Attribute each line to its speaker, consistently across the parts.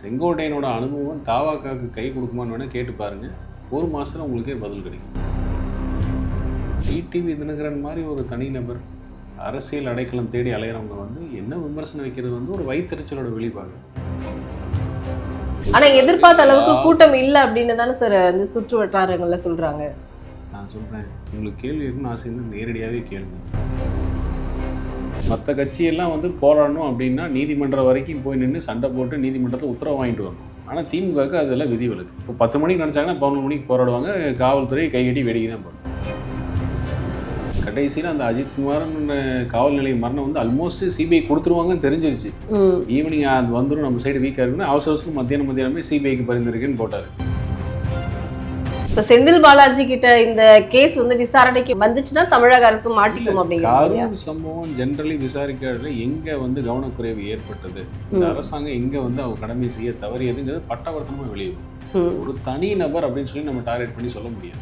Speaker 1: செங்கோட்டையனோட அனுபவம் தாவாக்காக்கு கை கொடுக்குமான்னு வேணால் கேட்டு பாருங்க. ஒரு மாதத்தில் உங்களுக்கே பதில் கிடைக்கும். டிடிவி தினகரன் மாதிரி ஒரு தனிநபர் அரசியல் அடைக்கலம் தேடி அலையிறவங்க வந்து என்ன விமர்சனம் வைக்கிறது வந்து ஒரு வயிற்றுச்சலோட வெளிப்பாடு.
Speaker 2: ஆனா எதிர்பார்த்த அளவுக்கு கூட்டம் இல்ல அப்படின்னு தானே சார் வந்து சுற்று வட்டாரங்கள்ல சொல்றாங்க.
Speaker 1: நான் சொல்கிறேன் உங்களுக்கு கேள்வி இருக்குன்னு ஆசை இருந்தால் நேரடியாகவே கேளுங்க. மற்ற கட்சியெல்லாம் வந்து போராடணும் அப்படின்னா நீதிமன்றம் வரைக்கும் போய் நின்று சண்டை போட்டு நீதிமன்றத்தில் உத்தரவு வாங்கிட்டு வரணும். ஆனால் திமுகவுக்கு அதெல்லாம் விதிவிலக்கு இப்போ பத்து மணிக்கு நினச்சாங்கன்னா பன்னெண்டு மணிக்கு போராடுவாங்க காவல்துறை கைகட்டி வேடிக்கை தான் போடும். கடைசியில் அந்த அஜித்குமார்னு காவல் நிலைய மரணம் வந்து ஆல்மோஸ்ட் சிபிஐ கொடுத்துருவாங்கன்னு தெரிஞ்சிருச்சு. ஈவினிங் அது வந்துடும் நம்ம சைடு வீக்காக இருக்குன்னு அவசர அவசரம் மத்தியானம் மத்தியானமே சிபிஐக்கு பரிந்துரைக்குன்னு போட்டார்.
Speaker 2: இப்ப செந்தில் பாலாஜி கிட்ட இந்த கேஸ் வந்து விசாரணைக்கு வந்துச்சுன்னா தமிழக அரசு மாட்டிக்கும் அப்படிங்கிறாங்க
Speaker 1: கரூர் சம்பவம் ஜென்ரலி விசாரிக்கிறதுல எங்க வந்து கவனக்குறைவு ஏற்பட்டது? இந்த. அரசாங்கம் எங்க வந்து அவங்க கடமை செய்ய தவறியதுங்கிறது பட்டவர்த்தனமா வெளியே. ஒரு தனி நபர் அப்படின்னு சொல்லி நம்ம டார்கெட் பண்ணி சொல்ல முடியாது.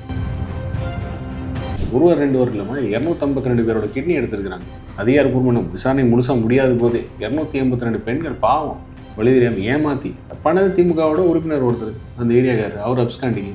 Speaker 1: ஒருவர் ரெண்டு ஒரு இல்லாமல் இரநூத்தம்பத்தி ரெண்டு பேரோட கிட்னி எடுத்திருக்கிறாங்க. அதிகாரப்பூர்வமான விசாரணை முழுசா முடியாத போது. இரநூத்தி எண்பத்தி ரெண்டு பெண்கள் பாவம். வழி தெரியாம ஏமாத்தி. பண்ணது திமுகவோட உறுப்பினர் ஒருத்தர் அந்த ஏரியாக்காரர். அவர் அப்ஸ்காண்டிங்க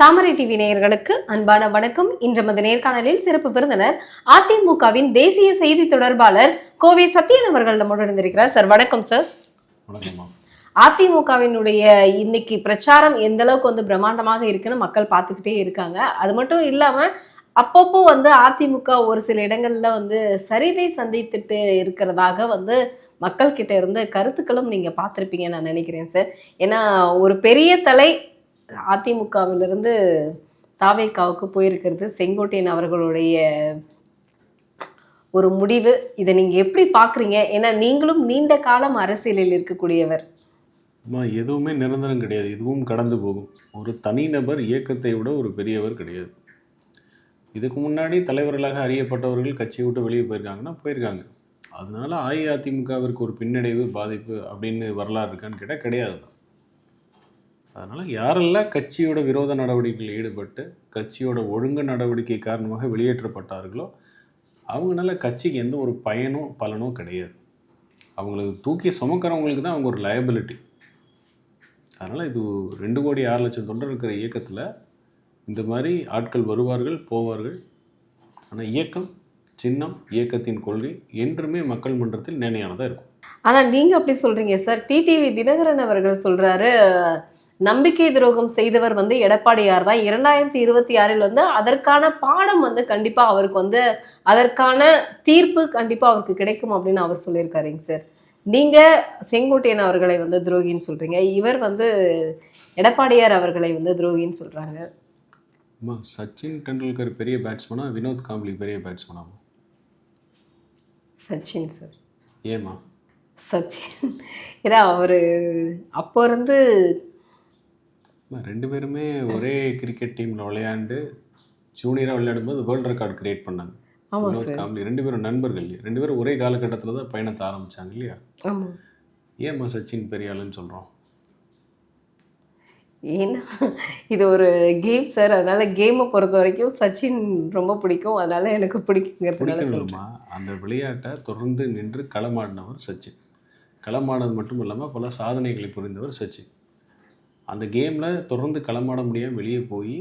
Speaker 2: தாமரை டிவி நேயர்களுக்கு அன்பான வணக்கம். இன்று நமது நேர்காணலில் சிறப்பு விருந்தினர் அதிமுகவின் தேசிய செய்தி தொடர்பாளர் கோவை சத்யன் அவர்கள் நம்முடன் இருந்திருக்கிறார் சார் வணக்கம் சார். அதிமுகவினுடைய இன்னைக்கு பிரச்சாரம் எந்த அளவுக்கு வந்து பிரம்மாண்டமாக இருக்குன்னு மக்கள் பார்த்துக்கிட்டே இருக்காங்க. அது மட்டும் இல்லாம அப்பப்போ வந்து அதிமுக ஒரு சில இடங்கள்ல வந்து சரிவை சந்தித்துட்டு இருக்கிறதாக வந்து மக்கள் கிட்ட இருந்து கருத்துக்களும் நீங்க பார்த்துருப்பீங்கன்னு நான் நினைக்கிறேன் சார். ஏன்னா ஒரு பெரிய தலை அதிமுகவிலிருந்து தாவேக்காவுக்கு போயிருக்கிறது செங்கோட்டையன் அவர்களுடைய ஒரு முடிவு. இதை நீங்கள் எப்படி பார்க்குறீங்க? ஏன்னா நீங்களும் நீண்ட காலம் அரசியலில் இருக்கக்கூடியவர்.
Speaker 1: அம்மா எதுவுமே நிரந்தரம் கிடையாது. இதுவும் கடந்து போகும். ஒரு தனிநபர் இயக்கத்தை விட ஒரு பெரியவர் கிடையாது. இதுக்கு முன்னாடி தலைவர்களாக அறியப்பட்டவர்கள் கட்சியை விட்டு வெளியே போயிருக்காங்கன்னா போயிருக்காங்க. அதனால் அஇஅதிமுகவிற்கு ஒரு பின்னடைவு பாதிப்பு அப்படின்னு வரலாறு இருக்கான்னு கேட்டால் கிடையாது தான். அதனால் யாரெல்லாம் கட்சியோட விரோத நடவடிக்கையில் ஈடுபட்டு கட்சியோட ஒழுங்கு நடவடிக்கை காரணமாக வெளியேற்றப்பட்டார்களோ அவங்களால கட்சிக்கு எந்த ஒரு பயனும் பலனும் கிடையாது. அவங்களுக்கு தூக்கி சுமக்கிறவங்களுக்கு தான் அவங்க ஒரு லயபிலிட்டி அதனால் இது ரெண்டு கோடி ஆறு லட்சம் தொண்டர் இருக்கிற இயக்கத்தில் இந்த மாதிரி ஆட்கள் வருவார்கள் போவார்கள். ஆனால் இயக்கம் சின்னம் இயக்கத்தின் கொள்கை என்றுமே மக்கள் மன்றத்தில் நிலையானதாக இருக்கும்.
Speaker 2: ஆனால் நீங்கள் அப்படி சொல்கிறீங்க சார். டிடிவி தினகரன் அவர்கள் சொல்கிறாரு நம்பிக்கை துரோகம் செய்தவர் வந்து எடப்பாடியார் தான். இரண்டாயிரத்தி இருபத்தி ஆறில் வந்து அதற்கான பாடம் வந்து கண்டிப்பா அவருக்கு வந்து அதற்கான தீர்ப்பு கண்டிப்பா அவருக்கு கிடைக்கும் அப்படின்னு அவர் சொல்லியிருக்காருங்க சார். நீங்க செங்கோட்டையன் அவர்களை வந்து துரோகின்னு சொல்றீங்க. இவர் வந்து எடப்பாடியார் அவர்களை வந்து துரோகின்னு சொல்றாங்க.
Speaker 1: அம்மா சச்சின் டெண்டுல்கர் பெரிய பேட்ஸ்மனா வினோத் காம்ப்ளி பெரிய பேட்ஸ்மனாமா
Speaker 2: சச்சின் சார்.
Speaker 1: ஏமா
Speaker 2: சச்சின். ஏன்னா அவர் அப்போ இருந்து
Speaker 1: ரெண்டு பேருமே ஒரே கிரிக்கெட் டீமில் விளையாண்டு ஜூனியராக விளையாடும்போது வேர்ல்டு ரெக்கார்ட் கிரியேட் பண்ணாங்க. காம்ப்ளி ரெண்டு பேரும் நண்பர்கள் ரெண்டு பேரும் ஒரே காலகட்டத்தில் தான் பயணத்தை ஆரம்பிச்சாங்க இல்லையா?
Speaker 2: ஆமா.
Speaker 1: ஏம்மா சச்சின் பெரிய ஆளுன்னு சொல்கிறோம்
Speaker 2: ஏன்னா இது ஒரு கேம் சார் அதனால கேமை பொறுத்த வரைக்கும் சச்சின் ரொம்ப பிடிக்கும். அதனால எனக்கு பிடிக்குங்கிறதுனால
Speaker 1: அந்த விளையாட்டை தொடர்ந்து நின்று களமாடினவர் சச்சின். களமாடினது மட்டும் இல்லாமல் பல சாதனைகளை புரிந்தவர் சச்சின். அந்த கேமில் தொடர்ந்து களமாட முடியாமல் வெளியே போய்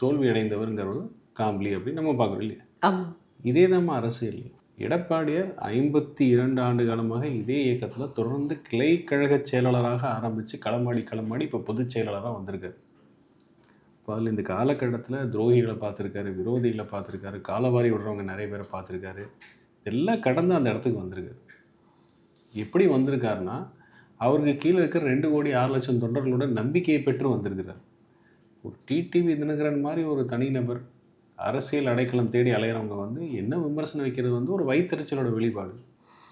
Speaker 1: தோல்வி அடைந்தவருங்கிறவர் காம்ப்ளி அப்படின்னு நம்ம பார்க்குறோம் இல்லையா? இதே தான் அரசியல். எடப்பாடியார் ஐம்பத்தி இரண்டு ஆண்டு காலமாக இதே இயக்கத்தில் தொடர்ந்து கிளை கழக செயலாளராக ஆரம்பித்து களமாடி களமாடி இப்போ பொதுச் செயலாளராக வந்திருக்காரு. இப்போ அதில் இந்த காலகட்டத்தில் துரோகிகளை பார்த்துருக்காரு விரோதிகளை பார்த்துருக்காரு காலவாரி விடுறவங்க நிறைய பேரை பார்த்துருக்காரு. எல்லாம் கடந்து அந்த இடத்துக்கு வந்திருக்காரு. எப்படி வந்திருக்காருன்னா அவருக்கு கீழே இருக்கிற ரெண்டு கோடி ஆறு லட்சம் தொண்டர்களோட நம்பிக்கையை பெற்று வந்திருக்கிறார். ஒரு டிடிவி தினகரன் மாதிரி ஒரு தனிநபர் அரசியல் அடைக்கலம் தேடி அலையிறவங்க வந்து என்ன விமர்சனம் வைக்கிறது வந்து ஒரு வயிற்றுச்சலோட வெளிப்பாடு.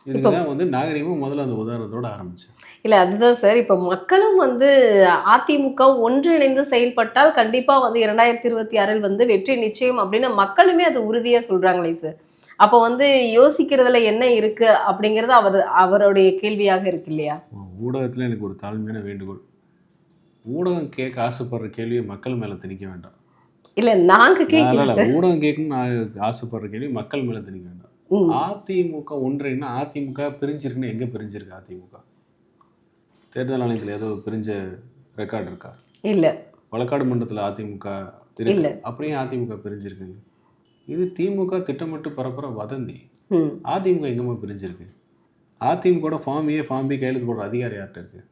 Speaker 1: இதுக்கு தான் வந்து நாகரிகமாக முதல்ல அந்த உதாரணத்தோட ஆரம்பிச்சேன்
Speaker 2: இல்ல அதுதான் சார். இப்ப மக்களும் வந்து அதிமுக ஒன்றிணைந்து செயல்பட்டால் கண்டிப்பா வந்து இரண்டாயிரத்தி இருபத்தி ஆறில் வந்து வெற்றி நிச்சயம் அப்படின்னு மக்களுமே அது உறுதியா சொல்றாங்களே சார். அப்போ வந்து யோசிக்கிறதுல என்ன இருக்கு அப்படிங்கறது அவர் அவருடைய கேள்வியாக இருக்கு இல்லையா?
Speaker 1: ஊடகத்தில் எனக்கு ஒரு தாழ்மையான வேண்டுகோள். ஊடகம் கேட்க ஆசைப்படுற கேள்வியை மக்கள் மேலே திணிக்க வேண்டாம்.
Speaker 2: இல்ல நாங்க
Speaker 1: இல்ல,
Speaker 2: கேட்கல
Speaker 1: ஊடகம் கேட்கணும்னு நான் ஆசைப்படுற கேள்வி மக்கள் மேலே திணிக்க வேண்டாம். அதிமுக ஒன்றைன்னா அதிமுக பிரிஞ்சிருக்குன்னு எங்கே பிரிஞ்சிருக்கு அதிமுக? தேர்தல் ஆணையத்தில் ஏதோ பிரிஞ்ச ரெக்கார்டு இருக்கா?
Speaker 2: இல்ல.
Speaker 1: வழக்காடு மன்றத்தில் அதிமுக
Speaker 2: இல்ல.
Speaker 1: அப்படியே அதிமுக பிரிஞ்சிருக்குங்க? இது திமுக திட்டமிட்டு பரப்புற வதந்தி. அதிமுக எங்கம்மா பிரிஞ்சிருக்கு? AIADMK form A form B கையெழுத்து போடுற அதிகாரி யார்கிட்ட இருக்கு?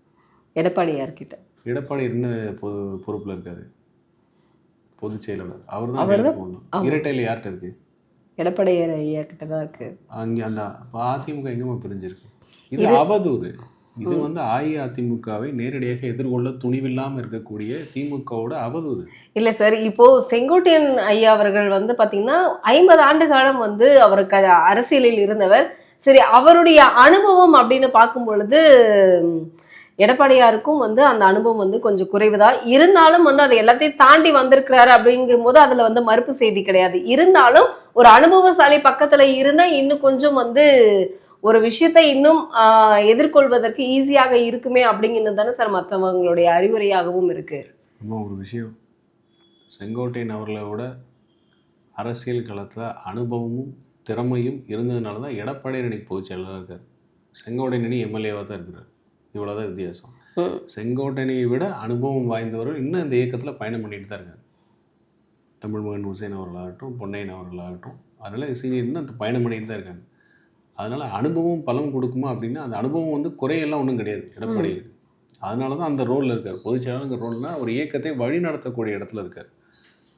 Speaker 2: எடப்பாடியார்கிட்ட
Speaker 1: எடப்பாடி என்ன பொ பொறுப்பில் இருக்காரு? பொதுச் செயலாளர். அவர் தான் போடணும். இரட்டையில் யார்கிட்ட இருக்கு?
Speaker 2: எடப்பாடியார் ஐயா கிட்ட தான் இருக்கு.
Speaker 1: அங்கே அந்த அதிமுக எங்கேயுமே பிரிஞ்சிருக்கு? இது அவதூறு. இது வந்து அஇஅதிமுகவை நேரடியாக எதிர்கொள்ள துணிவில்லாமல் இருக்கக்கூடிய திமுகவோட அவதூறு.
Speaker 2: இல்ல சார் இப்போ செங்கோட்டையன் ஐயா அவர்கள் வந்து பாத்தீங்கன்னா ஐம்பது ஆண்டு காலம் வந்து அவர் க அரசியலில் இருந்தவர். சரி அவருடைய அனுபவம் அப்படின்னு பார்க்கும் பொழுது எடப்பாடியாருக்கும் வந்து அந்த அனுபவம் வந்து கொஞ்சம் குறைவுதான் இருந்தாலும் வந்து அதை எல்லாத்தையும் தாண்டி வந்திருக்கிறாரு அப்படிங்கும் போது அதுல வந்து மறுப்பு செய்தி கிடையாது. இருந்தாலும் ஒரு அனுபவசாலி பக்கத்துல இருந்தா இன்னும் கொஞ்சம் வந்து ஒரு விஷயத்தை இன்னும் எதிர்கொள்வதற்கு ஈஸியாக இருக்குமே அப்படிங்கிறது தானே சார் மற்றவங்களுடைய அறிவுரையாகவும் இருக்கு.
Speaker 1: நம்ம ஒரு விஷயம் செங்கோட்டையன் அவர்களை விட அரசியல் களத்தில் அனுபவமும் திறமையும் இருந்ததுனால தான் எடப்பாடியார் இன்னைக்கு பொதுச் செயலாளராக இருக்கார். செங்கோட்டையன் அணி எம்எல்ஏவாக தான் இருக்கிறார். இவ்வளோதான் வித்தியாசம். செங்கோட்டையனை விட அனுபவம் வாய்ந்தவர்கள் இன்னும் இந்த இயக்கத்தில் பயணம் பண்ணிட்டு தான் இருக்காங்க தமிழ்மகன் ஹுசைன் அவர்களாகட்டும் பொன்னையன் அவர்களாகட்டும் அதனால் சீனியர் இன்னும் பயணம் பண்ணிட்டு தான் இருக்காங்க. அதனால் அனுபவம் பலம் கொடுக்குமா அப்படின்னா அந்த அனுபவம் வந்து குறையெல்லாம் ஒன்றும் கிடையாது எடப்பாடியாருக்கு அதனால தான் அந்த ரோலில் இருக்கார். பொதுச் செயலாளருங்கிற ரோல்னால் ஒரு இயக்கத்தை வழி நடத்தக்கூடிய இடத்துல இருக்கார்.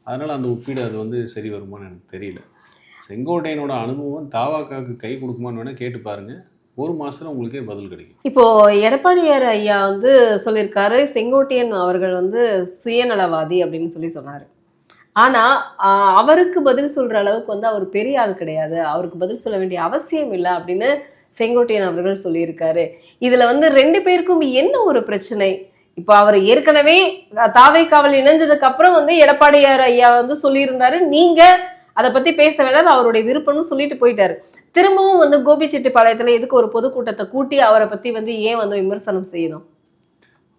Speaker 1: அதனால் அந்த ஒப்பீடு அது வந்து சரி வருமான்னு எனக்கு தெரியல. செங்கோட்டையனோட அனுபவம் தாவாக்காவுக்கு கை கொடுக்குமான்னு வேணால் கேட்டு பாருங்கள் ஒரு மாதத்தில் உங்களுக்கே பதில் கிடைக்கும்.
Speaker 2: இப்போ எடப்பாடியார் ஐயா வந்து சொல்லியிருக்காரு செங்கோட்டையன் அவர்கள் வந்து சுயநலவாதி அப்படின்னு சொல்லி சொன்னாரு. ஆனால் அவருக்கு பதில் சொல்கிற அளவுக்கு வந்து அவர் பெரிய ஆள் கிடையாது. அவருக்கு பதில் சொல்ல வேண்டிய அவசியம் இல்லை அப்படின்னு செங்கோட்டையன் அவர்கள் சொல்லியிருக்காரு. இதில் வந்து ரெண்டு பேருக்கும் என்ன ஒரு பிரச்சனை? இப்போ அவர் ஏற்கனவே தாவை காவல் இணைஞ்சதுக்கு அப்புறம் வந்து எடப்பாடியார் ஐயா வந்து சொல்லியிருந்தாரு. நீங்க அதை பத்தி பேச வேண்டாம் அவருடைய விருப்பம்னு சொல்லிட்டு போயிட்டாரு. திரும்பவும் வந்து கோபிச்செட்டிப்பாளையத்துல எதுக்கு ஒரு பொதுக்கூட்டத்தை கூட்டி அவரை பத்தி வந்து ஏன் வந்து விமர்சனம் செய்யணும்?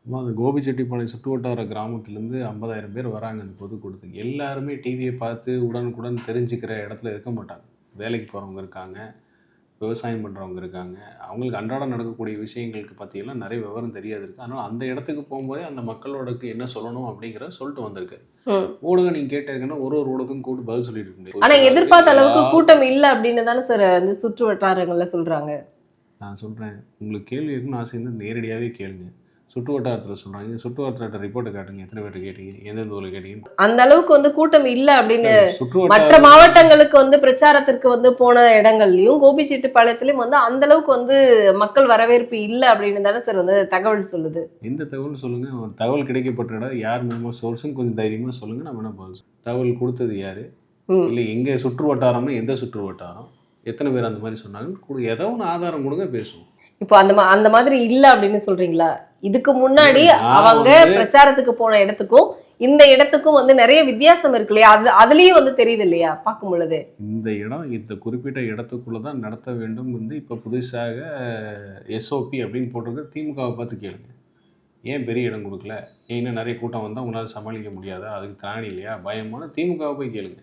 Speaker 1: அம்மா அந்த கோபிச்செட்டிப்பாளையம் சுற்று வட்டார கிராமத்துலேருந்து ஐம்பதாயிரம் பேர் வராங்க அந்த பொதுக்கூட்டத்துக்கு எல்லாருமே டிவியை பார்த்து உடனுக்குடன் தெரிஞ்சுக்கிற இடத்துல இருக்க மாட்டாங்க. வேலைக்கு போகிறவங்க இருக்காங்க விவசாயம் பண்ணுறவங்க இருக்காங்க. அவங்களுக்கு அன்றாடம் நடக்கக்கூடிய விஷயங்களுக்கு பற்றியெல்லாம் நிறைய விவரம் தெரியாது இருக்குது அதனால் அந்த இடத்துக்கு போகும்போதே அந்த மக்களோடக்கு என்ன சொல்லணும் அப்படிங்கிறத சொல்லிட்டு வந்திருக்காரு
Speaker 2: ம்.
Speaker 1: ஊடகம் நீங்கள் கேட்டிருக்கேன்னா ஒரு ஒரு ஊடகத்துக்கும் கூட்டு பதில் சொல்லிட்டு இருக்க முடியாது.
Speaker 2: ஆனா எதிர்பார்த்த அளவுக்கு கூட்டம் இல்ல அப்படின்னு தானே சார் வந்து சுற்று வட்டாரங்கள்ல சொல்றாங்க.
Speaker 1: நான் சொல்கிறேன் உங்களுக்கு கேள்வி இருக்குன்னு ஆசை இருந்தால் நேரடியாகவே கேளுங்க. சுற்று வட்டாரத்தில் சொல்கிறாங்க சுற்று வட்டாரத்தை ரிப்போர்ட்டை காட்டுங்க. எத்தனை பேர் கேட்டீங்க? எந்தெந்த ஊரில் கேட்டீங்க
Speaker 2: அந்த அளவுக்கு வந்து கூட்டம் இல்ல அப்படின்னு மற்ற மாவட்டங்களுக்கு வந்து பிரச்சாரத்திற்கு வந்து போன இடங்கள்லயும் கோபிச்செட்டிப்பாளையத்திலயும் வந்து அந்த அளவுக்கு வந்து மக்கள் வரவேற்பு இல்ல அப்படின்னு தானே சார் வந்து தகவல் சொல்லுது.
Speaker 1: எந்த தகவல் சொல்லுங்க. ஒரு தகவல் கிடைக்கப்பட்ட இடம். யார் மூலமா சோர்ஸ்னு கொஞ்சம் தைரியமா சொல்லுங்க. நம்ம என்ன சொல்றோம். தகவல் கொடுத்தது யாரு. இல்லை எங்க சுற்று வட்டாரம்னா எந்த சுற்று வட்டாரம் எத்தனை பேர் அந்த மாதிரி சொன்னாங்க கொடு ஏதோ ஒன்று ஆதாரம் கொடுங்க பேசுவோம்.
Speaker 2: இப்போ அந்த மா- அந்த மாதிரி இல்ல அப்படின்னு சொல்றீங்களா? இதுக்கு முன்னாடி அவங்க பிரச்சாரத்துக்கு போன இடத்துக்கும் இந்த இடத்துக்கும் வந்து நிறைய வித்தியாசம் இருக்கு இல்லையா? அது அதுலயும் வந்து தெரியுது இல்லையா? பார்க்கும் பொழுது.
Speaker 1: இந்த இடம் இந்த குறிப்பிட்ட இடத்துக்குள்ள தான் நடத்த வேண்டும் வந்து இப்போ புதுசாக எஸ்ஓபி அப்படின்னு போட்டிருக்க. திமுகவை பார்த்து கேளுங்க. ஏன் பெரிய இடம் கொடுக்கல? ஏன் இன்னும் நிறைய கூட்டம் வந்தால் உங்களால் சமாளிக்க முடியாதா? அதுக்கு திராணி இல்லையா? பயமான திமுகவை போய் கேளுங்க.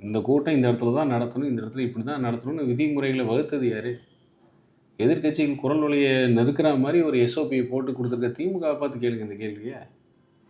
Speaker 1: இந்த கூட்டம் இந்த இடத்துல தான் நடத்தணும் இந்த இடத்துல இப்படி தான் நடத்தணும்னு விதிமுறைகளை வகுத்தது யாரு? எதிர்க்கட்சிகள் குரல் வழியை நெருக்கிற மாதிரி ஒரு எஸ்ஓபியை போட்டு கொடுத்துருக்க திமுக பார்த்து கேளுங்க இந்த கேள்வியை.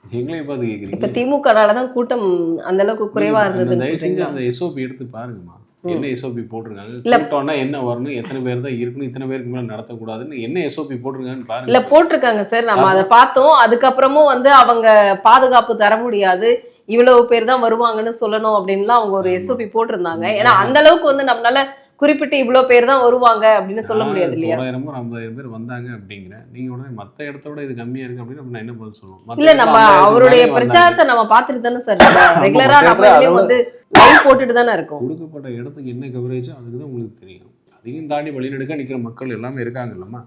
Speaker 1: எங்களையும் பார்த்து
Speaker 2: இப்ப
Speaker 1: கேட்குறீங்க
Speaker 2: திமுகனாலதான் கூட்டம் அந்த அளவுக்கு குறைவா இருந்ததுன்னு
Speaker 1: தயவு செஞ்சு அந்த எஸ்ஓபி எடுத்து பாருங்கம்மா. என்ன எஸ்ஓபி போட்டிருக்காங்க?
Speaker 2: இல்ல.
Speaker 1: கூட்டம்னா என்ன வரணும்? எத்தனை பேர் தான் இருக்கணும்? இத்தனை பேருக்கு மேல நடத்தக்கூடாதுன்னு என்ன எஸ்ஓபி போட்டிருக்காங்கன்னு
Speaker 2: இல்ல
Speaker 1: பாருங்க
Speaker 2: போட்டிருக்காங்க சார். நம்ம அதை பார்த்தோம். அதுக்கப்புறமும் வந்து அவங்க பாதுகாப்பு தர முடியாது. இவ்வளவு பேர் தான் வருவாங்கன்னு சொல்லணும் அப்படின்லாம் அவங்க ஒரு. எஸ்ஓபி போட்டிருந்தாங்க. ஏன்னா அந்த அளவுக்கு வந்து நம்மளால குறிப்பிட்டு இவ்வளவு பேர் தான் வருவாங்க அப்படின்னு சொல்ல முடியாது இல்லையா?
Speaker 1: தொள்ளாயிரமோ ஐம்பதாயிரம் பேர் வந்தாங்க அப்படிங்கிறேன் நீங்க உடனே மத்த இடத்த விட இது கம்மியா இருக்கு அப்படின்னு அப்ப நான் என்ன பதில் சொல்லுவோம்
Speaker 2: இல்ல நம்ம
Speaker 1: 50,000
Speaker 2: அவருடைய. பிரச்சாரத்தை நம்ம பார்த்துட்டு தானே சார் ரெகுலரா
Speaker 1: மத்த
Speaker 2: நம்ம வந்து லைவ் போட்டுட்டு தானே இருக்கோம்.
Speaker 1: கொடுக்கப்பட்ட இடத்துக்கு என்ன கவரேஜோ அதுக்கு தான் உங்களுக்கு தெரியும். அதையும் தாண்டி வழிநெடுக்க நிற்கிற மக்கள் எல்லாமே இருக்காங்கல்லம்மா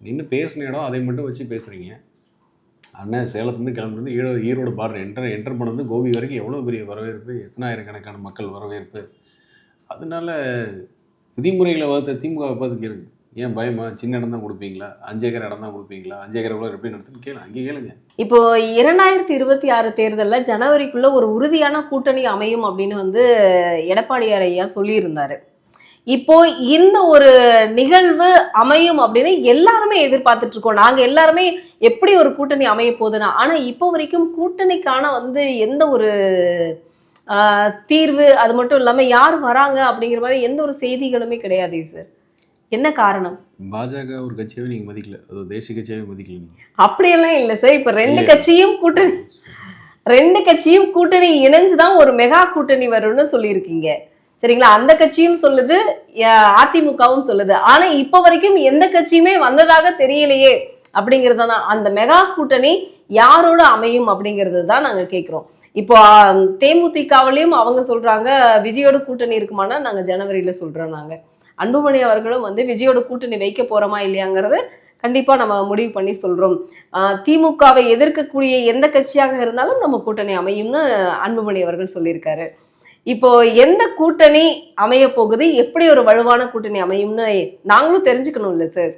Speaker 1: நின்று பேசின இடம் அதை மட்டும் வச்சு பேசுகிறீங்க அண்ணன் சேலத்துலேருந்து கிளம்புறது Erode Erode border enter enter பண்ணது கோபி வரைக்கும் எவ்வளோ பெரிய வரவேற்பு எத்தனாயிரக்கணக்கான மக்கள் வரவேற்பு. அதனால விதிமுறைகளை வகுத்த திமுகவை பார்த்து கேளுங்க. ஏன் பயமா? சின்ன இடம் தான் கொடுப்பீங்களா? அஞ்சு ஏக்கர் இடம் தான் கொடுப்பீங்களா? அஞ்சு ஏக்கர் எவ்வளோ எப்படி நடத்துன்னு கேளு அங்கே கேளுங்க.
Speaker 2: இப்போ இரண்டாயிரத்தி இருபத்தி ஆறு தேர்தலில் ஜனவரிக்குள்ள ஒரு உறுதியான கூட்டணி அமையும் அப்படின்னு வந்து எடப்பாடியார் ஐயா சொல்லியிருந்தாரு. இப்போ இந்த ஒரு நிகழ்வு அமையும் அப்படின்னு எல்லாருமே எதிர்பார்த்துட்டு இருக்கோம். நாங்க எல்லாருமே எப்படி ஒரு கூட்டணி அமைய போகுதுன்னா ஆனா இப்போ வரைக்கும் கூட்டணிக்கான வந்து எந்த ஒரு தீர்வு அது மட்டும் இல்லாம யார் வராங்க அப்படிங்கிற மாதிரி எந்த ஒரு செய்திகளுமே கிடையாது சார் என்ன காரணம்?
Speaker 1: பாஜக ஒரு கட்சியாவே நீங்கள் மதிக்கல. அது தேசிய கட்சியாவே மதிக்கல
Speaker 2: அப்படியெல்லாம் இல்ல சார் இப்ப ரெண்டு. கட்சியும் கூட்டணி ரெண்டு கட்சியும் கூட்டணி இணைஞ்சுதான் ஒரு மெகா கூட்டணி வரும்னு சொல்லியிருக்கீங்க. சரிங்களா? அந்த கட்சியும் சொல்லுது அதிமுகவும் சொல்லுது. ஆனா இப்ப வரைக்கும் எந்த கட்சியுமே வந்ததாக தெரியலையே அப்படிங்கிறது தான் அந்த மெகா கூட்டணி யாரோட அமையும் அப்படிங்கிறது தான் நாங்க கேட்குறோம் இப்போ ஆஹ், தேமுதிகவிலையும் அவங்க சொல்றாங்க விஜயோட கூட்டணி இருக்குமானா நாங்க ஜனவரியில சொல்றோம் நாங்க. அன்புமணி அவர்களும் வந்து விஜயோட கூட்டணி வைக்க போறோமா இல்லையாங்கிறது கண்டிப்பா நம்ம முடிவு பண்ணி சொல்றோம். திமுகவை எதிர்க்கக்கூடிய எந்த கட்சியாக இருந்தாலும் நம்ம கூட்டணி அமையும்னு அன்புமணி அவர்கள் சொல்லியிருக்காரு. இப்போ எந்த கூட்டணி அமைய போகுது எப்படி ஒரு வலுவான கூட்டணி அமையும்னு நாங்களும் தெரிஞ்சுக்கணும் இல்ல சார்?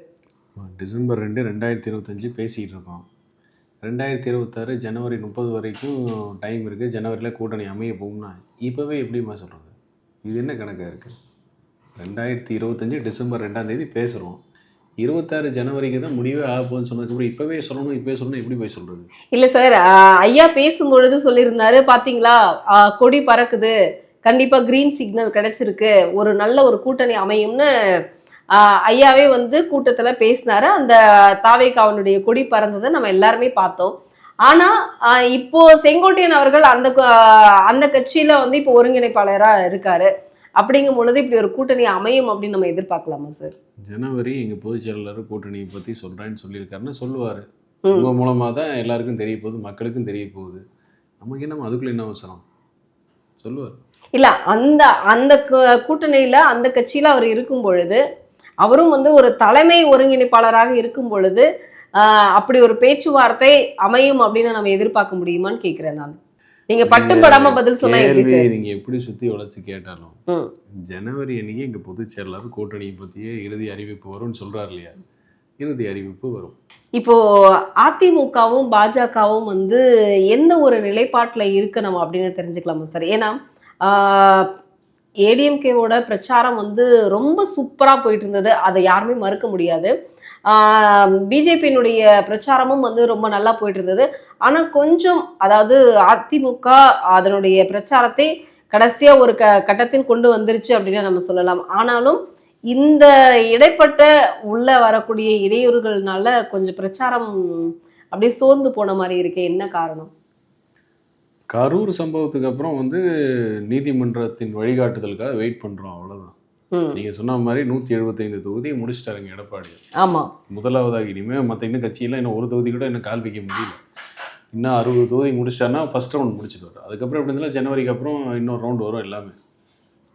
Speaker 1: டிசம்பர் ரெண்டு ரெண்டாயிரத்தி இருபத்தஞ்சு பேசிகிட்டு இருக்கோம். ரெண்டாயிரத்தி இருபத்தாறு ஜனவரி முப்பது வரைக்கும் டைம் இருக்குது ஜனவரியில் கூட்டணி அமைய போகும்னா இப்போவே எப்படிமா சொல்கிறது இது என்ன கணக்காக இருக்குது ரெண்டாயிரத்தி இருபத்தஞ்சு டிசம்பர் ரெண்டாம் தேதி பேசுகிறோம் இருபத்தாறு ஜனவரிக்கு தான் முடிவே ஆக போகுதுன்னு சொன்னதுக்கப்புறம் இப்போவே சொல்லணும் இப்போவே சொல்லணும் எப்படி போய் சொல்கிறது
Speaker 2: இல்லை சார் ஐயா பேசும்பொழுது சொல்லியிருந்தாரு பார்த்தீங்களா கொடி பறக்குது. கண்டிப்பாக கிரீன் சிக்னல் கிடச்சிருக்கு. ஒரு நல்ல ஒரு கூட்டணி அமையும்னு ஐயாவே வந்து கூட்டத்துல பேசினாரு. அந்த தாவேக்காவனுடைய கொடி பறந்ததை நம்ம எல்லாருமே பார்த்தோம். ஆனா ஆஹ் இப்போ செங்கோட்டையன் அவர்கள் அந்த அந்த கட்சியில வந்து இப்போ ஒருங்கிணைப்பாளரா இருக்காரு. அப்படிங்கும் பொழுது இப்படி ஒரு கூட்டணி அமையும் அப்படின்னு நம்ம எதிர்பார்க்கலாமா சார்?
Speaker 1: ஜனவரி எங்கள் பொதுச் செயலாளர் கூட்டணியை பற்றி சொல்கிறேன்னு சொல்லியிருக்காருன்னு சொல்லுவார். உங்கள் மூலமாக தான் எல்லாருக்கும் தெரிய போகுது மக்களுக்கும் தெரிய போகுது. நமக்கு என்ன அதுக்குள்ளே என்ன அவசரம்? சொல்லுவார்.
Speaker 2: இல்ல அந்த அந்த கூட்டணியில அந்த கட்சியில அவர் இருக்கும் பொழுது அவரும் வந்து ஒரு தலைமை ஒருங்கிணைப்பாளராக இருக்கும் பொழுது அப்படி ஒரு பேச்சுவார்த்தை அமையும் அப்படின்னு நம்ம எதிர்பார்க்க முடியுமான்னு கேக்குறேன் நான். நீங்க பட்டும் படாம பதில் சொன்னா
Speaker 1: நீங்கள் எப்படி சுற்றி உழைச்சி கேட்டாலும். ஜனவரி அன்னைக்கு எங்கள் பொதுச் செயலாளர் கூட்டணியை பற்றியே இறுதி அறிவிப்பு வரும்னு சொல்கிறார் இல்லையா? இறுதி அறிவிப்பு வரும்.
Speaker 2: இப்போ அதிமுகவும் பாஜகவும் வந்து எந்த ஒரு நிலைப்பாட்டுல இருக்கணும் அப்படின்னு தெரிஞ்சுக்கலாமா சார்? ஏன்னா ஏடிஎம்கேவோட பிரச்சாரம் வந்து ரொம்ப சூப்பராக போயிட்டு இருந்தது அதை யாருமே மறுக்க முடியாது. பிஜேபியினுடைய பிரச்சாரமும் வந்து ரொம்ப நல்லா போயிட்டு இருந்தது ஆனால் கொஞ்சம் அதாவது அதிமுக அதனுடைய பிரச்சாரத்தை கடைசியாக ஒரு க கட்டத்தில் கொண்டு வந்துருச்சு அப்படின்னு நம்ம சொல்லலாம். ஆனாலும் இந்த இடைப்பட்ட உள்ள வரக்கூடிய இடையூறுகள்னால கொஞ்சம் பிரச்சாரம் அப்படியே சோர்ந்து போன மாதிரி இருக்கே என்ன காரணம்?
Speaker 1: கரூர் சம்பவத்துக்கு அப்புறம் வந்து நீதிமன்றத்தின் வழிகாட்டுதலுக்காக வெயிட் பண்ணுறோம் அவ்வளோதான் நீங்கள் சொன்ன மாதிரி நூற்றி எழுபத்தைந்து தொகுதியை முடிச்சிட்டாருங்க எடப்பாடி.
Speaker 2: ஆமா.
Speaker 1: முதலாவதாக இனிமேல் மற்ற இன்னும் கட்சியெல்லாம் இன்னும் ஒரு தொகுதி கூட இன்னும் கால் வைக்க முடியல. இன்னும் அறுபது தொகுதி முடிச்சிட்டாருன்னா ஃபர்ஸ்ட் ரவுண்ட் முடிச்சிடுவார். அதுக்கப்புறம் எப்படி இருந்தாலும் ஜனவரிக்கு அப்புறம் இன்னொரு ரவுண்ட் வரும் எல்லாமே.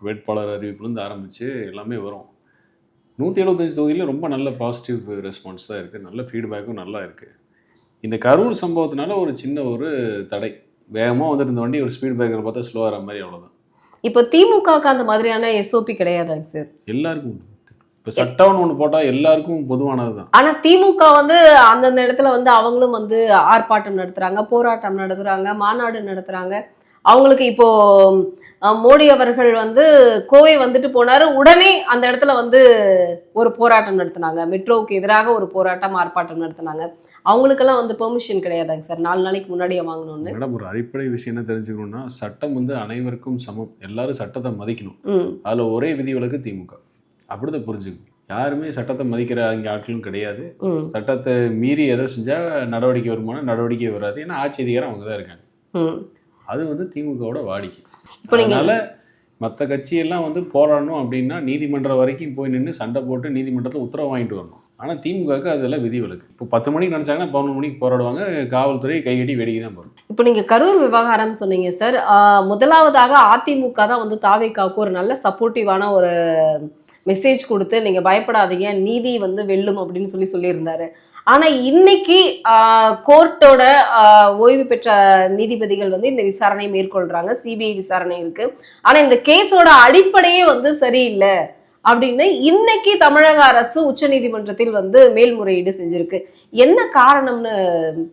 Speaker 1: வேட்பாளர் அறிவிப்புலேருந்து ஆரம்பித்து எல்லாமே வரும். நூற்றி எழுபத்தஞ்சு தொகுதியில் ரொம்ப நல்ல பாசிட்டிவ் ரெஸ்பான்ஸ் தான் இருக்குது நல்ல ஃபீட்பேக்கும் நல்லா இருக்குது இந்த கரூர் சம்பவத்தினால ஒரு சின்ன ஒரு தடை. வேகமாக வந்துட்டு இருந்த வண்டி ஒரு ஸ்பீட் பிரேக்கர் பார்த்தா ஸ்லோ ஆகிற மாதிரி அவ்வளோதான்
Speaker 2: இப்போ திமுகவுக்கு அந்த மாதிரியான எஸ்ஓபி கிடையாதாங்க சார்
Speaker 1: எல்லாருக்கும் உண்டு. இப்போ சட்டம்னு ஒன்று போட்டால் எல்லாருக்கும் பொதுவானது தான்.
Speaker 2: ஆனா திமுக வந்து அந்தந்த இடத்துல வந்து அவங்களும் வந்து ஆர்ப்பாட்டம் நடத்துறாங்க போராட்டம் நடத்துறாங்க மாநாடு நடத்துறாங்க. அவங்களுக்கு இப்போ மோடி அவர்கள் வந்து கோவை வந்துட்டு போனாரு உடனே அந்த இடத்துல வந்து ஒரு போராட்டம் நடத்துனாங்க. மெட்ரோவுக்கு எதிராக ஒரு போராட்டம் ஆர்ப்பாட்டம் நடத்துனாங்க. அவங்களுக்கெல்லாம் வந்து பெர்மிஷன் கிடையாதாங்க சார்? நாலு நாளைக்கு முன்னாடியே வாங்கணும்னு.
Speaker 1: மேடம் ஒரு அடிப்படை விஷயம் என்ன தெரிஞ்சுக்கணும்னா சட்டம் வந்து அனைவருக்கும் சமம். எல்லாரும் சட்டத்தை மதிக்கணும். அதில் ஒரே விதிவிலக்கு திமுக. அப்படிதான் புரிஞ்சுக்கணும். யாருமே சட்டத்தை மதிக்கிற அங்கே ஆட்களும் கிடையாது. சட்டத்தை மீறி எதை செஞ்சால் நடவடிக்கை வருமானம் நடவடிக்கை வராது. ஏன்னா ஆட்சி அதிகாரம் அவங்க தான் இருக்காங்க அது வந்து திமுகவோட வாடிக்கை. அதனால மற்ற கட்சியெல்லாம் வந்து போராடணும் அப்படின்னா நீதிமன்றம் வரைக்கும் போய் நின்று சண்டை போட்டு நீதிமன்றத்தில் உத்தரவு வாங்கிட்டு வரணும். ஆனால் திமுகவுக்கு அதெல்லாம் விதிவிலக்கு இப்போ பத்து மணிக்கு நினச்சாங்கன்னா பதினொன்று மணிக்கு போராடுவாங்க காவல்துறை கைகட்டி வேடிக்கை தான் போகும்
Speaker 2: இப்போ நீங்கள் கரூர் விவகாரம் சொன்னீங்க சார். முதலாவதாக அதிமுக தான் வந்து தாவேக்காவுக்கு ஒரு நல்ல சப்போர்ட்டிவான ஒரு மெசேஜ் கொடுத்து நீங்கள் பயப்படாதீங்க நீதி வந்து வெல்லும் அப்படின்னு சொல்லி சொல்லியிருந்தாரு. ஆனால் இன்னைக்கு கோர்ட்டோட ஓய்வு பெற்ற நீதிபதிகள் வந்து இந்த விசாரணை மேற்கொள்றாங்க. சிபிஐ விசாரணை இருக்கு. ஆனால் இந்த கேஸோட அடிப்படையே வந்து சரியில்லை. அப்படின்னு இன்னைக்கு தமிழக அரசு உச்சநீதிமன்றத்தில் வந்து மேல்முறையீடு செஞ்சிருக்கு. என்ன காரணம்னு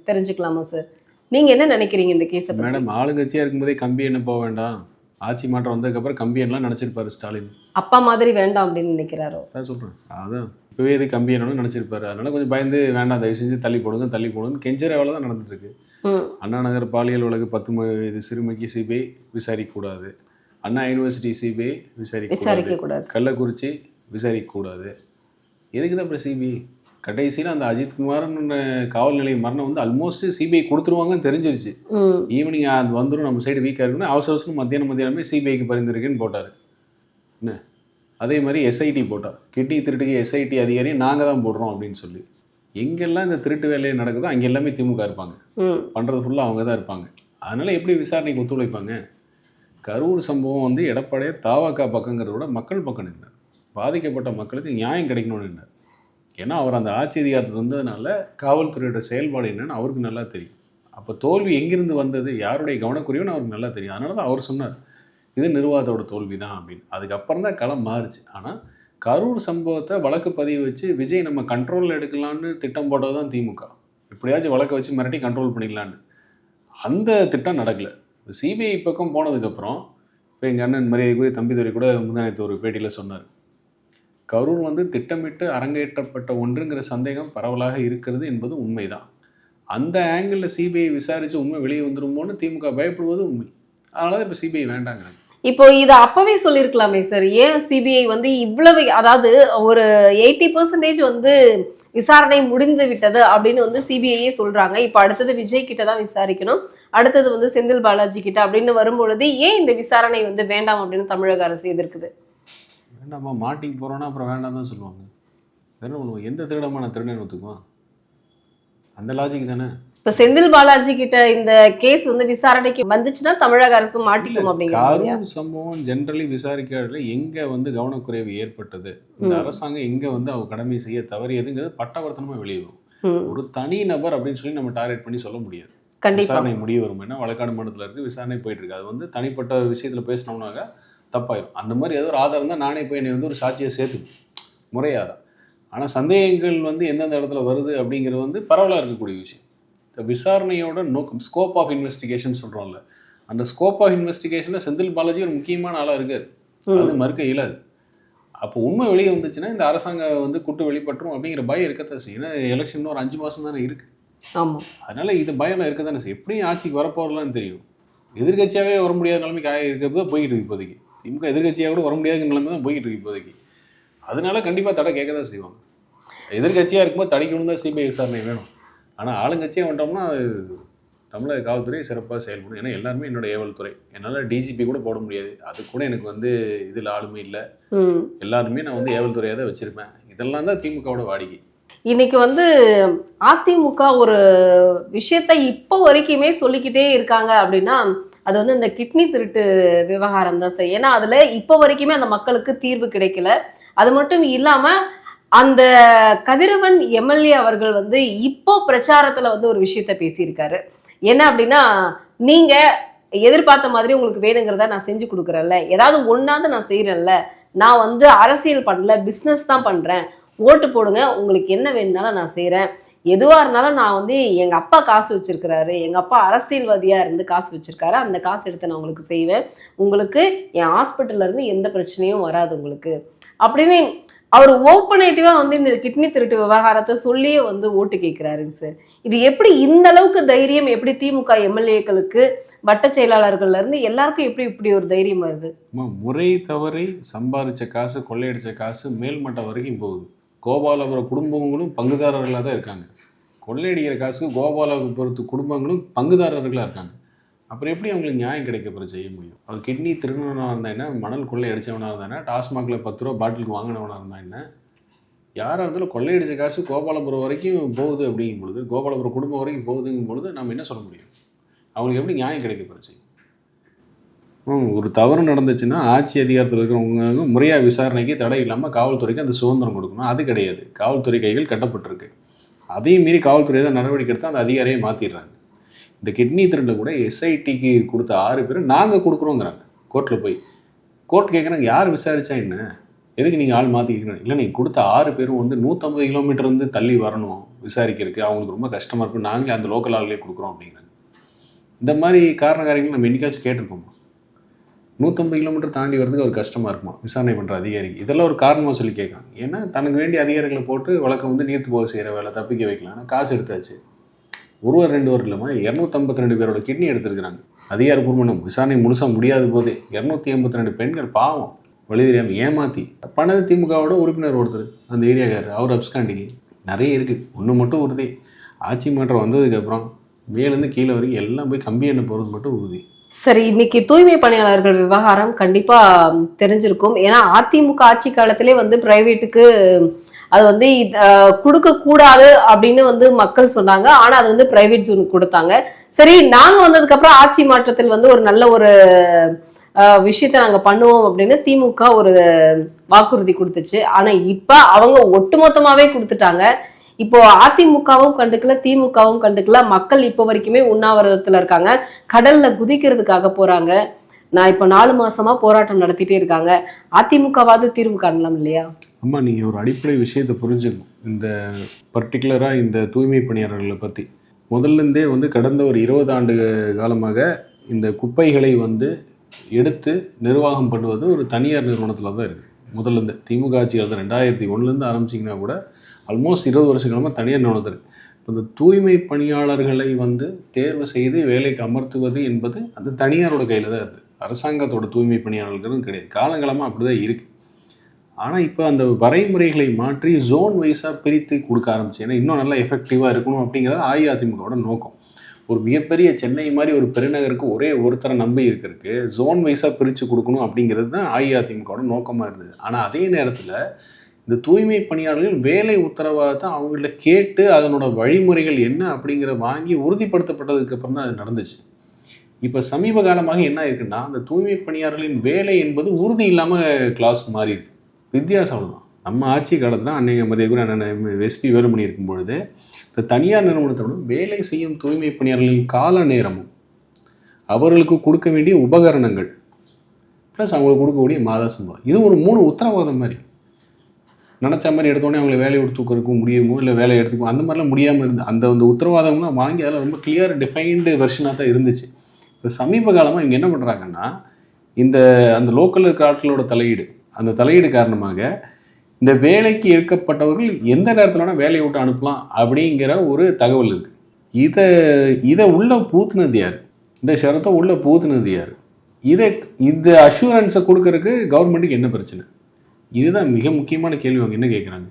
Speaker 2: தெரிஞ்சுக்கலாமா சார் நீங்க என்ன நினைக்கிறீங்க இந்த கேஸை
Speaker 1: மேடம் ஆளுங்கட்சியாக இருக்கும்போதே கம்பி என்ன போக வேண்டாம். ஆட்சி மாற்றம் வந்ததுக்கப்புறம் கம்பி எண்ணலாம் நினச்சிருப்பாரு ஸ்டாலின்.
Speaker 2: அப்பா மாதிரி வேண்டாம் அப்படின்னு நினைக்கிறாரோ?
Speaker 1: அதான் சொல்கிறேன் அதான். இப்போவே இது கம்பி என்னன்னு நினச்சிருப்பாரு. அதனால கொஞ்சம் பயந்து வேண்டாம் தயவு செஞ்சு தள்ளி போடுங்க தள்ளி போடுங்க கெஞ்சர வேலை தான் நடந்துட்டு இருக்கு. அண்ணா நகர் பாலியல் வழக்கு பத்து இது சிறுமிக்கு சிபிஐ விசாரிக்கக்கூடாது. அண்ணா யூனிவர்சிட்டி சிபிஐ
Speaker 2: விசாரிக்க
Speaker 1: விசாரிக்கக்கூடாது
Speaker 2: கூடாது.
Speaker 1: கள்ளக்குறிச்சி விசாரிக்கக்கூடாது. எதுக்கு தான் அப்புறம் சிபிஐ கடைசியில் அந்த அஜித்குமார்னு காவல் நிலைய மரணம் வந்து ஆல்மோஸ்ட் சிபிஐ கொடுத்துருவாங்கன்னு தெரிஞ்சிருச்சு. ஈவினிங் அது வந்துடும் நம்ம சைடு வீக்காக இருக்குன்னு அவசர அவசரம் மத்தியானம் மத்தியானமே சிபிஐக்கு பரிந்துரைக்குன்னு போட்டார். என்ன? அதே மாதிரி எஸ்ஐடி போட்டார். கிட்னி திருட்டுக்கு எஸ்ஐடி அதிகாரி நாங்கள் தான் போடுறோம் அப்படின்னு சொல்லி. எங்கெல்லாம் இந்த திருட்டு வேலையை நடக்குதோ அங்கே எல்லாமே திமுக இருப்பாங்க. பண்ணுறது ஃபுல்லாக அவங்க தான் இருப்பாங்க. அதனால் எப்படி விசாரணைக்கு ஒத்துழைப்பாங்க? கரூர் சம்பவம் வந்து எடப்பாடியே தாவாக்கா பக்கங்கிறத விட மக்கள் பக்கம் நின்றார் பாதிக்கப்பட்ட மக்களுக்கு நியாயம் கிடைக்கணும்னு நின்றார் ஏன்னா அவர் அந்த ஆட்சி அதிகாரத்தில் இருந்ததுனால காவல்துறையோட செயல்பாடு என்னன்னு அவருக்கு நல்லா தெரியும். அப்போ தோல்வி எங்கிருந்து வந்தது யாருடைய கவனக்குறையும்னு அவருக்கு நல்லா தெரியும். அதனால தான் அவர் சொன்னார் இது நிர்வாகத்தோட தோல்வி தான் அப்படின்னு அதுக்கப்புறம் தான் களம் மாறுச்சு. ஆனால் கரூர் சம்பவத்தை வழக்கு பதிவு வச்சு விஜய் நம்ம கண்ட்ரோலில் எடுக்கலான்னு திட்டம் போட்டது தான் திமுக. எப்படியாச்சும் வழக்கை வச்சு மிரட்டி கண்ட்ரோல் பண்ணிக்கலான்னு அந்த திட்டம் நடக்கலை. சிபிஐ பக்கம் போனதுக்கப்புறம் இப்போ எங்கள் அண்ணன் மரியாதைக்குரிய தம்பிதுரை கூட முந்தானத்து ஒரு பேட்டியில் சொன்னார். கரூர் வந்து திட்டமிட்டு அரங்கேற்றப்பட்ட ஒன்றுங்கிற சந்தேகம் பரவலாக இருக்கிறது என்பது உண்மைதான். அந்த ஆங்கிளில் சிபிஐ விசாரித்து உண்மை வெளியே வந்துருமோன்னு திமுக பயப்படுவது உண்மை. அதனால் இப்போ சிபிஐ வேண்டாங்கிறாங்க.
Speaker 2: இப்போ இதை அப்பவே சொல்லியிருக்கலாமே சார். ஏன் சிபிஐ வந்து இவ்வளவு அதாவது ஒரு எயிட்டி பர்சன்டேஜ் வந்து விசாரணை முடிந்து விட்டது அப்படின்னு வந்து சிபிஐயே சொல்றாங்க. இப்போ அடுத்தது விஜய் கிட்ட தான் விசாரிக்கணும். அடுத்தது வந்து செந்தில் பாலாஜி கிட்ட அப்படின்னு வரும்பொழுது ஏன் இந்த விசாரணை வந்து வேண்டாம் அப்படின்னு தமிழக அரசு எதிர்க்குது?
Speaker 1: வேண்டாம் மாட்டிக்கு போறோம்னா அப்புறம் வேண்டாம் தான் சொல்லுவாங்க வேணும் எந்த திருடமான திருடன் ஒத்துக்குவான். அந்த லாஜிக் தானே?
Speaker 2: இப்ப செந்தில் பாலாஜி கிட்ட இந்த கேஸ் வந்து விசாரணைக்கு வந்துச்சுன்னா தமிழக அரசு மாட்டிக்கும் அப்படிங்கிறாங்க
Speaker 1: கரூர் சம்பவம் ஜென்ரலி விசாரிக்கிறதுல எங்க வந்து கவனக்குறைவு ஏற்பட்டது? இந்த. அரசாங்கம் எங்க வந்து அவ கடமை செய்ய தவறியதுங்கிறது பட்டவர்த்தனமா வெளியே வரும். ஒரு தனி நபர் அப்படின்னு சொல்லி நம்ம டார்கெட் பண்ணி சொல்ல முடியாது.
Speaker 2: கண்டிப்பா.
Speaker 1: விசாரணை முடிய வரும். ஏன்னா வழக்காடு மண்டலத்தில் இருக்கு விசாரணை போயிட்டு இருக்கு. அது வந்து தனிப்பட்ட விஷயத்துல பேசினோம்னாக்க தப்பாயிரும். அந்த மாதிரி ஏதோ ஒரு ஆதாரம் தான் நானே போய் என்னை வந்து ஒரு சாட்சியை சேர்த்துக்கணும். முறையாதான் ஆனால் சந்தேகங்கள் வந்து எந்தெந்த இடத்துல வருது அப்படிங்கிறது வந்து பரவலாக இருக்கக்கூடிய விஷயம். இந்த விசாரணையோட நோக்கம் ஸ்கோப் ஆஃப் இன்வெஸ்டிகேஷன் சொல்கிறோம்ல அந்த ஸ்கோப் ஆஃப் இன்வெஸ்டிகேஷனில் செந்தில் பாலாஜி ஒரு முக்கியமான ஆளாக இருக்கார். அது மறுக்க இயலாது. அப்போ உண்மை வெளியே வந்துச்சுன்னா இந்த அரசாங்கம் வந்து குட்டு வெளிப்பற்றும் அப்படிங்கிற பயம் இருக்கத்தான் செய்யும். ஏன்னா எலெக்ஷன் ஒரு அஞ்சு மாதம் தானே இருக்குது
Speaker 2: ஆமா.
Speaker 1: அதனால இது பயம் இருக்க தானே செய்யும். எப்படியும் ஆட்சிக்கு வரப்போறலாம் தெரியும். எதிர்கட்சியாகவே வர முடியாத நிலைமைக்கு ஆகி இருக்கிறது போய்கிட்டு இருக்கு இப்போதைக்கு. திமுக எதிர்கட்சியாக கூட வர முடியாத நிலைமை தான் போய்கிட்டு இருக்கு இப்போதைக்கு. அதனால கண்டிப்பாக தடை கேட்க தான் செய்வாங்க. எதிர்கட்சியாக இருக்கும்போது தடைக்கணும் தான் சிபிஐ விசாரணை வேணும். ஆனால் ஆளுங்கட்சியாக வந்துட்டோம்னா அது தமிழக காவல்துறை சிறப்பாக செயல்படும். ஏன்னா எல்லாருமே என்னோட ஏவல் துறை என்னால் டிஜிபி கூட போட முடியாது. அது கூட எனக்கு வந்து இதில் ஆளுமை இல்லை. எல்லாருமே நான் வந்து ஏவல் துறையாக தான் வச்சுருப்பேன். இதெல்லாம் தான் திமுகவோட வாடிக்கை.
Speaker 2: இன்னைக்கு வந்து அதிமுக ஒரு விஷயத்த இப்போ வரைக்குமே சொல்லிக்கிட்டே இருக்காங்க அப்படின்னா அது வந்து இந்த கிட்னி திருட்டு விவகாரம் தான் சார். ஏன்னா அதுல இப்போ வரைக்குமே அந்த மக்களுக்கு தீர்வு கிடைக்கல. அது மட்டும் இல்லாம அந்த கதிரவன் எம்எல்ஏ அவர்கள் வந்து இப்போ பிரச்சாரத்துல வந்து ஒரு விஷயத்த பேசியிருக்காரு. என்ன அப்படின்னா நீங்க எதிர்பார்த்த மாதிரி உங்களுக்கு வேணுங்கிறத நான் செஞ்சு கொடுக்குறேன்ல. ஏதாவது ஒன்னாவது நான் செய்யறேன்ல நான் வந்து அரசியல் பண்ணல பிஸ்னஸ் தான் பண்றேன். ஓட்டு போடுங்க உங்களுக்கு என்ன வேணுனாலும் நான் செய்கிறேன் எதுவாக இருந்தாலும் நான் வந்து எங்கள் அப்பா காசு வச்சிருக்கிறாரு. எங்கள் அப்பா அரசியல்வாதியாக இருந்து காசு வச்சிருக்காரு. அந்த காசு எடுத்து நான் உங்களுக்கு செய்வேன். உங்களுக்கு என் ஹாஸ்பிட்டல்ல இருந்து எந்த பிரச்சனையும் வராது உங்களுக்கு. அப்படின்னு அவர் ஓப்பனேட்டிவாக வந்து இந்த கிட்னி திருட்டு விவகாரத்தை சொல்லியே வந்து ஓட்டு கேட்குறாருங்க சார் இது எப்படி இந்த அளவுக்கு தைரியம் எப்படி திமுக எம்எல்ஏக்களுக்கு வட்ட செயலாளர்கள்லேருந்து எல்லாருக்கும் எப்படி இப்படி ஒரு தைரியம் வருது?
Speaker 1: முறை தவறி சம்பாதிச்ச காசு கொள்ளையடிச்ச காசு மேல்மட்டம் வரைக்கும் போகுது. கோபாலபுரம் குடும்பங்களும் பங்குதாரர்களாக தான் இருக்காங்க. கொள்ளையடிக்கிற காசுக்கு கோபாலபுரத்து குடும்பங்களும் பங்குதாரர்களாக இருக்காங்க. அப்புறம் எப்படி அவங்களுக்கு நியாயம் கிடைக்க அப்புறம் செய்ய முடியும். அவர் கிட்னி திருநவனாக இருந்தால் என்ன? மணல் கொள்ளை அடித்தவனாக இருந்தா என்ன? டாஸ்மாகில் பத்து ரூபா பாட்டிலுக்கு வாங்கினவனாக இருந்தா என்ன? யாராக இருந்தாலும் கொள்ளையடித்த காசு கோபாலபுரம் வரைக்கும் போகுது அப்படிங்கும் பொழுது கோபாலபுரம் குடும்பம் வரைக்கும் போகுதுங்கும் பொழுது நம்ம என்ன சொல்ல முடியும்? அவங்களுக்கு எப்படி நியாயம் கிடைக்க போகிற செய்யும் ஒரு தவறு நடந்துச்சுன்னா ஆட்சி அதிகாரத்தில் இருக்கிறவங்க முறையாக விசாரணைக்கு தடை இல்லாமல் காவல்துறைக்கு அந்த சுதந்திரம் கொடுக்கணும். அது கிடையாது. காவல்துறை கைகள் கட்டப்பட்டிருக்கு. அதையும் மீறி காவல்துறை தான் நடவடிக்கை எடுத்தால் அந்த அதிகாரியை மாற்றிடுறாங்க இந்த கிட்னி திருடில் கூட எஸ்ஐடிக்கு கொடுத்த ஆறு பேர் நாங்கள் கொடுக்குறோங்கிறாங்க. கோர்ட்டில் போய். கோர்ட் கேட்குறாங்க யார் விசாரிச்சா என்ன? எதுக்கு நீங்கள் ஆள் மாற்றிக்கிறீங்க இல்லை நீங்கள் கொடுத்த ஆறு பேரும் வந்து நூற்றம்பது கிலோமீட்டர் வந்து தள்ளி வரணும் விசாரிக்கிறதுக்கு. அவங்களுக்கு ரொம்ப கஷ்டமாக இருக்கும். நாங்களே அந்த லோக்கல் ஆளுகளே கொடுக்குறோம் அப்படிங்கிறாங்க. இந்த மாதிரி காரண காரியங்கள் நம்ம என்றைக்காச்சும் கேட்டிருக்கோமா? நூற்றம்பது கிலோமீட்டர் தாண்டி வரதுக்கு ஒரு கஷ்டமாக இருக்குமா? விசாரணை பண்ணுற அதிகாரிக்கு. இதெல்லாம் ஒரு காரணமாக சொல்லி கேட்குறாங்க. ஏன்னா தனக்கு வேண்டிய அதிகாரிகளை போட்டு வழக்கம் வந்து நீர்த்து போக செய்கிற வேலை தப்பிக்க வைக்கலாம் ஆனால் காசு எடுத்தாச்சு. ஒருவர் ரெண்டு ஒரு இல்லாமல் இரநூத்தம்பத்தி ரெண்டு பேரோட கிட்னி எடுத்திருக்கிறாங்க. அதிகாரப்பூர்வமான விசாரணை முழுசாக முடியாத போதே இரநூத்தி எண்பத்தி ரெண்டு பெண்கள் பாவம். வழி தெரியாமல் ஏமாற்றி பண்ணது திமுகவோட உறுப்பினர் ஒருத்தர் அந்த ஏரியாக்காரர் அவர் அப்ஸ்காண்டிங்க நிறைய இருக்குது ஒன்று மட்டும் உறுதி. ஆட்சி மாற்றம் வந்ததுக்கப்புறம் மேலேருந்து கீழே வரைக்கும் எல்லாம் போய் கம்பி எண்ணெய் போகிறது மட்டும் உறுதி.
Speaker 2: சரி இன்னைக்கு தூய்மை பணியாளர்கள் விவகாரம் கண்டிப்பா தெரிஞ்சிருக்கும். ஏன்னா அதிமுக ஆட்சி காலத்திலே வந்து பிரைவேட்டுக்கு அது வந்து கொடுக்க கூடாது அப்படின்னு வந்து மக்கள் சொன்னாங்க. ஆனா அது வந்து பிரைவேட் ஜூன் கொடுத்தாங்க. சரி நாங்க வந்ததுக்கு அப்புறம் ஆட்சி மாற்றத்தில் வந்து ஒரு நல்ல ஒரு விஷயத்த நாங்க பண்ணுவோம் அப்படின்னு திமுக ஒரு வாக்குறுதி கொடுத்துச்சு. ஆனா இப்ப அவங்க ஒட்டுமொத்தமாவே கொடுத்துட்டாங்க. இப்போ அதிமுகவும் கண்டுக்கல திமுகவும் கண்டுக்கல. மக்கள் இப்போ வரைக்குமே உண்ணாவிரதத்துல இருக்காங்க. கடல்ல குதிக்கிறதுக்காக போறாங்க. நான் இப்போ நாலு மாசமா போராட்டம் நடத்திட்டே இருக்காங்க. அதிமுகவாவது தீர்வு காணலாம் இல்லையா?
Speaker 1: அம்மா நீங்கள் ஒரு அடிப்படை விஷயத்தை புரிஞ்சுக்கணும். இந்த பர்டிகுலராக இந்த தூய்மை பணியாளர்களை பற்றி முதல்லேருந்தே வந்து கடந்த ஒரு இருபது ஆண்டு காலமாக இந்த குப்பைகளை வந்து எடுத்து நிர்வாகம் பண்ணுவது ஒரு தனியார் நிறுவனத்தில் தான் இருக்குது முதல்லேருந்து திமுக ஆட்சி தான் ரெண்டாயிரத்தி ஒன்றுலேருந்து ஆரம்பிச்சிங்கன்னா கூட ஆல்மோஸ்ட் இருபது வருஷ காலமாக தனியார் நிறுவனத்தில் இப்போ இந்த தூய்மை பணியாளர்களை வந்து தேர்வு செய்து வேலைக்கு அமர்த்துவது என்பது அந்த தனியாரோட கையில் தான் இருக்குது அரசாங்கத்தோட தூய்மை பணியாளர்களும் கிடையாது. காலங்காலமாக அப்படி தான் இருக்குது ஆனால் இப்போ அந்த வரைமுறைகளை மாற்றி ஜோன் வைஸாக பிரித்து கொடுக்க ஆரம்பிச்சு. ஏன்னா இன்னும் நல்லா எஃபெக்டிவாக இருக்கணும் அப்படிங்கிறது அஇஅதிமுகவோட நோக்கம். ஒரு மிகப்பெரிய சென்னை மாதிரி ஒரு பெருநகருக்கு ஒரே ஒருத்தரை நம்பி இருக்கிறதுக்கு ஜோன் வைஸாக பிரித்து கொடுக்கணும் அப்படிங்கிறது தான் அஇஅதிமுகவோட நோக்கமாக இருந்தது. ஆனால் அதே நேரத்தில் இந்த தூய்மை பணியாளர்கள் வேலை உத்தரவாதத்தை அவங்கள்ட்ட கேட்டு அதனோட வழிமுறைகள் என்ன அப்படிங்கிற வாங்கி உறுதிப்படுத்தப்பட்டதுக்கு அப்புறம் தான் அது நடந்துச்சு. இப்போ சமீப காலமாக என்ன இருக்குன்னா அந்த தூய்மை பணியாளர்களின் வேலை என்பது உறுதி இல்லாமல் கிளாஸ் மாறி இருக்கு வித்தியாசம் தான் நம்ம ஆட்சி காலத்தில் அன்னைக்கு மரியாதை அண்ணன் எஸ்பி வேலுமணி இருக்கும் பொழுது இந்த தனியார் நிறுவனத்தோட வேலை செய்யும் தூய்மை பணியாளர்களின் கால நேரமும் அவர்களுக்கு கொடுக்க வேண்டிய உபகரணங்கள் ப்ளஸ் அவங்களுக்கு கொடுக்கக்கூடிய மாத சம்பளம். இது ஒரு மூணு உத்தரவாதம் மாதிரி. நினச்ச மாதிரி எடுத்தோடனே அவங்களை வேலையை விட்டு தூக்கிறதுக்கும் முடியுமோ இல்லை வேலையை எடுத்துக்கும் அந்த மாதிரிலாம் முடியாமல் இருந்து அந்த அந்த உத்தரவாதம்லாம் வாங்கி அதில் ரொம்ப கிளியர் டிஃபைன்டு வெர்ஷனாக தான் இருந்துச்சு. இப்போ சமீப காலமாக இவங்க என்ன பண்ணுறாங்கன்னா இந்த அந்த லோக்கல் இருக்கிற ஆட்களோட தலையீடு அந்த தலையீடு காரணமாக இந்த வேலைக்கு எடுக்கப்பட்டவர்கள் எந்த நேரத்தில் வேணால் வேலையை விட்டு அனுப்பலாம் அப்படிங்கிற ஒரு தகவல் இருக்குது இதை இதை உள்ள பூத்துனது யார்? இந்த ஷரத்தை உள்ள பூத்துனது யார்? இதை இந்த அஷூரன்ஸை கொடுக்கறதுக்கு கவர்மெண்ட்டுக்கு என்ன பிரச்சனை? இதுதான் மிக முக்கியமான கேள்வி அவங்க என்ன கேட்குறாங்க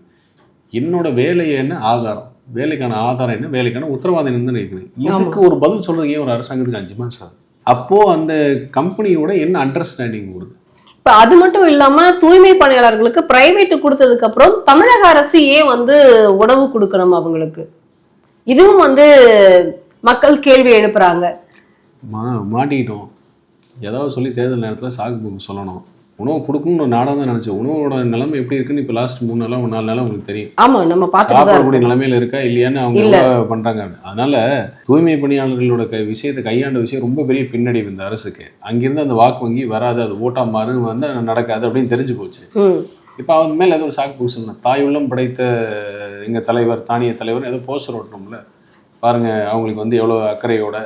Speaker 1: என்னோட வேலை என்ன? ஆதாரம். வேலைக்கான ஆதாரம் என்ன? வேலைக்கான உத்தரவாதம் என்னன்னு கேட்குறேன் இதுக்கு ஒரு பதில் சொல்றது ஏன் ஒரு அரசாங்கத்துக்கு அஞ்சு மாதம் ஆகுது? அப்போது அந்த கம்பெனியோட என்ன அண்டர்ஸ்டாண்டிங் வருது
Speaker 2: இப்ப அது மட்டும் இல்லாம தூய்மை பணியாளர்களுக்கு பிரைவேட் கொடுத்ததுக்கு அப்புறம் தமிழக அரசு ஏன் வந்து உணவு கொடுக்கணும் அவங்களுக்கு? இதுவும் வந்து மக்கள் கேள்வி எழுப்புறாங்க.
Speaker 1: மா மாட்டிக்கிட்டோம். ஏதாவது சொல்லி தேர்தல் நேரத்தில் சாக்கு சொல்லணும். உணவு கொடுக்கணும்னு ஒரு நாடாக தான் நினச்சேன். உணவோட நிலைமை எப்படி இருக்குன்னு இப்போ லாஸ்ட் மூணு நாளாக ஒரு நாலு நாளாக உங்களுக்கு தெரியும்.
Speaker 2: ஆமா நம்ம
Speaker 1: சாப்பிடக்கூடிய நிலைமையில இருக்கா இல்லையான்னு அவங்க. எவ்வளவு பண்றாங்க அதனால தூய்மை பணியாளர்களோட க விஷயத்தை கையாண்ட விஷயம் ரொம்ப பெரிய பின்னடைவு இந்த அரசுக்கு. அங்கிருந்து அந்த வாக்கு வங்கி வராது அது ஓட்டா மாறு வந்து நடக்காது அப்படின்னு தெரிஞ்சு போச்சு. இப்போ அவங்க மேல ஏதோ ஒரு சாக்கு போக்கு சொல்லணும் தாய் உள்ளம் படைத்த எங்க தலைவர் தானிய தலைவர் ஏதோ போஸ்டர் ஓட்டணும்ல. பாருங்க அவங்களுக்கு வந்து எவ்வளோ அக்கறையோட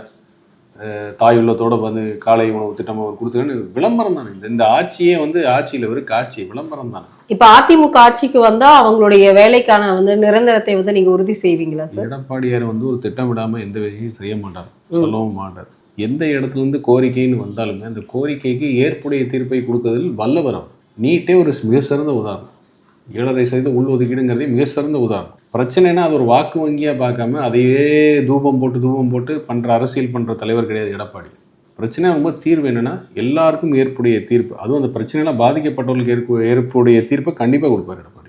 Speaker 1: தாய் உள்ளத்தோட வந்து காலை உணவு திட்டம் அவர் கொடுத்துருன்னு விளம்பரம் தானே? இந்த ஆட்சியே வந்து ஆட்சியில் வெறும் காட்சி விளம்பரம் தானே?
Speaker 2: இப்ப அதிமுக ஆட்சிக்கு வந்தா அவங்களுடைய வேலைக்கான வந்து நிரந்தரத்தை வந்து நீங்க உறுதி செய்வீங்களா சார்?
Speaker 1: எடப்பாடியார் வந்து ஒரு திட்டமிடாம எந்த வேலையும் செய்ய மாட்டார் சொல்லவும் மாட்டார். எந்த இடத்துல இருந்து கோரிக்கைன்னு வந்தாலுமே அந்த கோரிக்கைக்கு ஏற்புடைய தீர்ப்பை கொடுக்கறதில் வல்லவர் அவர் நீட்டே ஒரு மிக சிறந்த உதாரணம். ஏழரை செய்து உள்ஒதுக்கீடுங்கிறதே மிக சிறந்த உதாரணம். பிரச்சனைனா அது ஒரு வாக்கு வங்கியாக பார்க்காம அதையே தூபம் போட்டு தூபம் போட்டு பண்ணுற அரசியல் பண்ணுற தலைவர் கிடையாது எடப்பாடி. பிரச்சனை ரொம்ப தீர்வு என்னென்னா எல்லாருக்கும் ஏற்புடைய தீர்ப்பு. அதுவும் அந்த பிரச்சனைலாம் பாதிக்கப்பட்டவர்களுக்கு ஏற்பு ஏற்புடைய தீர்ப்பை கண்டிப்பாக கொடுப்பார் எடப்பாடி.